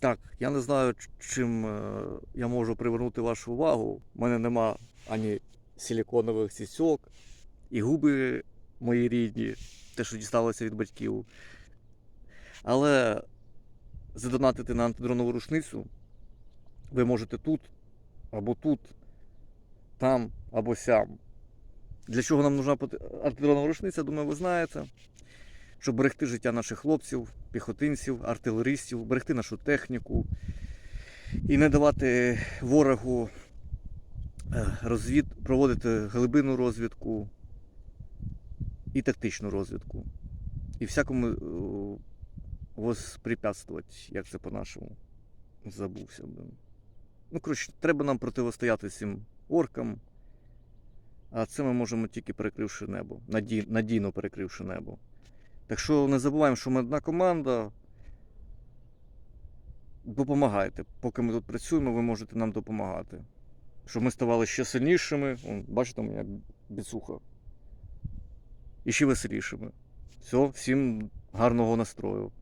Так, я не знаю, чим е, я можу привернути вашу увагу. У мене нема ані силіконових сісьок, і губи мої рідні, те, що дісталося від батьків. Але задонатити на антидронову рушницю ви можете тут, або тут, там, або сям. Для чого нам нужна антидронова рушниця, думаю, ви знаєте. Щоб берегти життя наших хлопців, піхотинців, артилеристів, берегти нашу техніку і не давати ворогу е, розвід, проводити глибинну розвідку і тактичну розвідку. І всякому е, воспрепятствувати, як це по-нашому. Забувся. Ну, коротше, треба нам противостояти цим оркам. А це ми можемо тільки перекривши небо, наді... надійно перекривши небо. Так що не забуваємо, що ми одна команда. Допомагайте. Поки ми тут працюємо, ви можете нам допомагати. Щоб ми ставали ще сильнішими. Бачите, у мене біцуха. І ще веселішими. Все, всім гарного настрою.